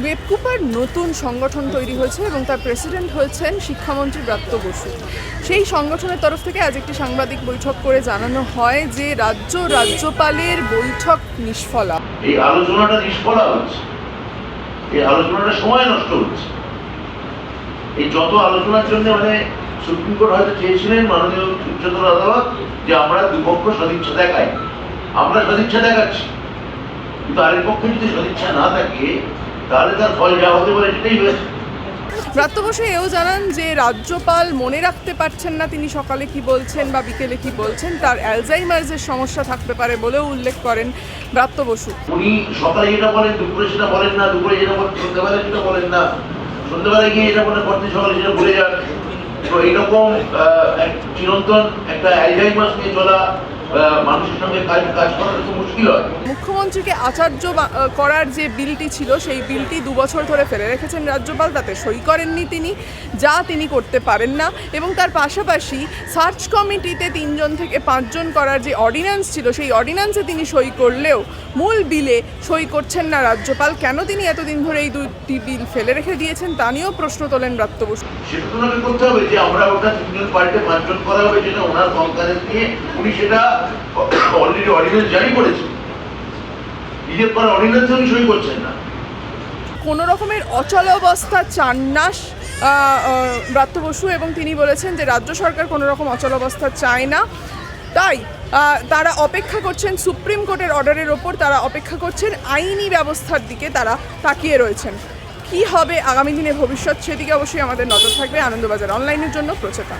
ওয়েবকুপার নতুন সংগঠন তৈরি হয়েছে এবং তার প্রেসিডেন্ট হয়েছেন শিক্ষামন্ত্রী ব্রাত্য বসু। সেই সংগঠনের তরফ থেকে আজ একটি সাংবাদিক বৈঠক করে জানানো হয় যে রাজ্য রাজ্যপালের বৈঠক নিষ্ফলা। এই আলোচনাটা নিষ্ফলা হচ্ছে এই আলোচনাটা সময় নষ্ট হচ্ছে। এই যত আলোচনার জন্য মানে সুপ্রিম কোর্ট হয়তো চেয়েছিলেন মাননীয় উচ্চতর আদালত যে আমরা দুপক্ষ সদিচ্ছা দেখাই। আমরা সদিচ্ছা দেখাচ্ছি। কিন্তু আরেক পক্ষে যদি সদিচ্ছা না থাকে তাহলে তার ফল যা হতে পারে সেটাই হয়েছে ব্রাত্য এও জানান যে রাজ্যপাল মনে রাখতে পারছেন না তিনি সকালে কি বলছেন বা বিকেলে কি বলছেন। তার অ্যালজাইমার্সের সমস্যা থাকতে পারে বলেও উল্লেখ করেন ব্রাত্য বসু উনি সকালে যেটা বলেন দুপুরে সেটা বলেন না দুপুরে যেটা বলেন সন্ধ্যেবেলায় সেটা বলেন না। সন্ধ্যেবেলায় গিয়ে যেটা বলেন পরদিন সকালে সেটা ভুলে যান। তো এইরকম চিরন্তন একটা অ্যালজাইমাস নিয়ে চলা মানুষের সঙ্গে কাজ কাজ মুশকিল হয়। মুখ্যমন্ত্রীকে আচার্য করার যে বিলটি ছিল সেই বিলটি দু বছর ধরে ফেলে রেখেছেন রাজ্যপাল। তাতে সই করেননি তিনি যা তিনি করতে পারেন না। এবং তার পাশাপাশি সার্চ কমিটিতে তিনজন থেকে পাঁচজন করার যে অর্ডিন্যান্স ছিল সেই অর্ডিন্যান্সে তিনি সই করলেও মূল বিলে সই করছেন না রাজ্যপাল। কেন তিনি এতদিন ধরে এই দুটি বিল ফেলে রেখে দিয়েছেন তা নিয়েও প্রশ্ন তোলেন ব্রাত্য বসু সেটা করতে হবে যে আমরা ওটা তিনজন পাল্টে পাঁচজন করা হবে যেটা ওনার কনফারেন্স নিয়ে উনি সেটা অলরেডি অর্ডিন্যান্স জারি করেছেন নিজের করা অর্ডিন্যান্স সই করছেন না। কোনো রকমের অচলাবস্থা চান না ব্রাত্য বসু এবং তিনি বলেছেন যে রাজ্য সরকার কোনো রকম অচলাবস্থা চায় না। তাই তারা অপেক্ষা করছেন সুপ্রিম কোর্টের অর্ডারের ওপর, তারা অপেক্ষা করছেন আইনি ব্যবস্থার দিকে তারা তাকিয়ে রয়েছেন। কি হবে আগামী দিনে ভবিষ্যৎ সেদিকে অবশ্যই আমাদের নজর থাকবে আনন্দবাজার অনলাইনের জন্য প্রচেতা।